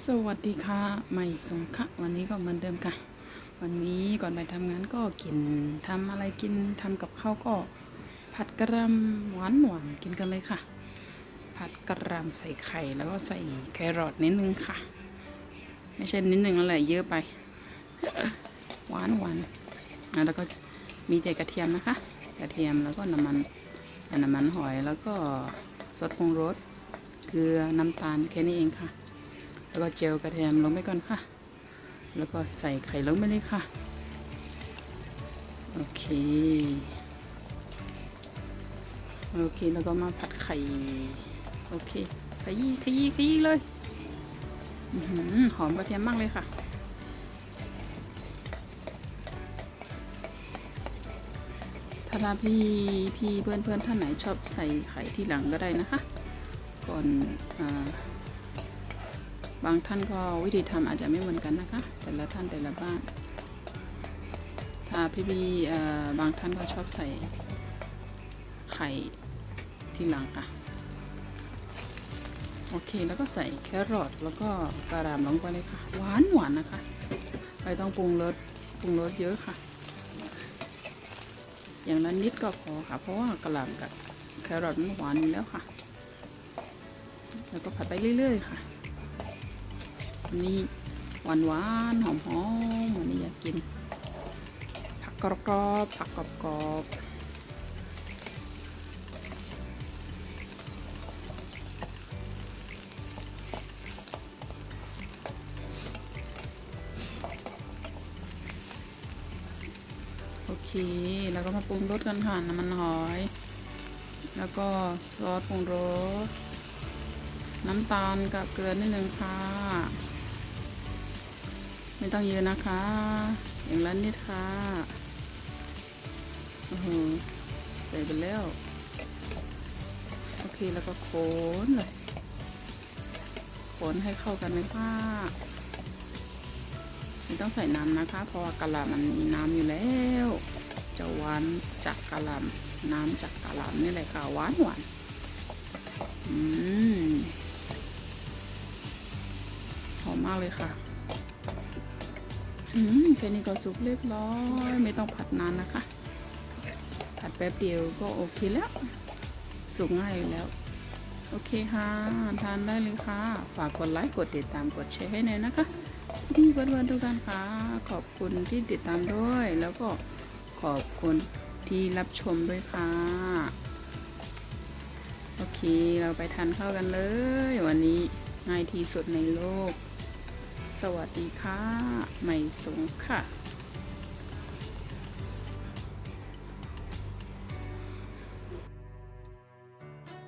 สวัสดีค่ะใหม่สงค่ะ วันนี้ก็เหมือนเดิมค่ะ วันนี้ก่อนไปทำงานก็กินทำอะไรกินทำกับข้าวก็ ผัดกระหลำหวานหวานกินกันเลยค่ะ ผัดกระหลำใส่ไข่แล้วก็ใส่แครอทนิดนึงค่ะ ไม่ใช่นิดนึงอะไรเยอะไป หวานหวานแล้วก็มีแต่กระเทียมนะคะ กระเทียมแล้วก็น้ำมันน้ำมันหอยแล้วก็ซอสปรุงรสเกลือน้ำตาลแค่นี้เองค่ะ แล้วก็เจลกระเทียมลงไปก่อนค่ะ แล้วก็ใส่ไข่ลงไปเลยค่ะ โอเค โอเค แล้วก็มาผัดไข่ โอเค ขยี้ขยี้ขยี้เลยอือหือหอมกระเทียมมากเลยค่ะถ้าพี่พี่เพื่อนเพื่อนท่านไหนชอบใส่ไข่ที่หลังก็ได้นะคะ ก่อนอา บางท่านก็วิธีทำอาจจะไม่เหมือนกันนะคะ แต่ละท่านแต่ละบ้านถ้าพี่พี่ๆเอ่อบางท่านก็ชอบใส่ไข่ที่หลังค่ะ โอเคแล้วก็ใส่แครอทแล้วก็กระหล่ำลงไปเลยค่ะ หวานหวานนะคะ ไม่ต้องปรุงรสปรุงรสเยอะค่ะ อย่างนั้นนิดก็พอค่ะ เพราะว่ากระหล่ำกับแครอทมันหวานอยู่แล้วค่ะ แล้วก็ผัดไปเรื่อยๆค่ะ นนี้หวานหวานหอมหอมวันนี้อยากกิน ผักกรอบๆผักกรอบๆโอเค แล้วก็มาปรุงรสกันค่ะน้ำมันหอย แล้วก็ซอสปรุงรส น้ำตาลกับเกลือนิดนึงค่ะ ต้องเยอะนะคะ อย่างละนิดค่ะโอ้โหใส่ไปแล้ว โอเคแล้วก็โคนเลยโคนให้เข้ากันเลยค่ะไม่ต้องใส่น้ำนะคะ เพราะว่ากะหล่ำมันมีน้ำอยู่แล้ว จะหวานจากกะหล่ำน้ำจากกะหล่ำนี่แหละค่ะหวานหวานอืมหอมมากเลยค่ะ อืมแค่นี้ก็สุกเรียบร้อย ไม่ต้องผัดนานนะคะ ผัดแป๊บเดียวก็โอเคแล้ว สุกง่ายอยู่แล้ว โอเคค่ะ ทานได้เลยค่ะ ฝากกดไลค์ กดติดตาม กดแชร์ให้หน่อยนะคะพี่เพื่อนๆทุกท่านค่ะ ขอบคุณที่ติดตามด้วย แล้วก็ขอบคุณที่รับชมด้วยค่ะ โอเค เราไปทานข้าวกันเลย วันนี้ง่ายที่สุดในโลก สวัสดีค่ะใหม่สงค่ะ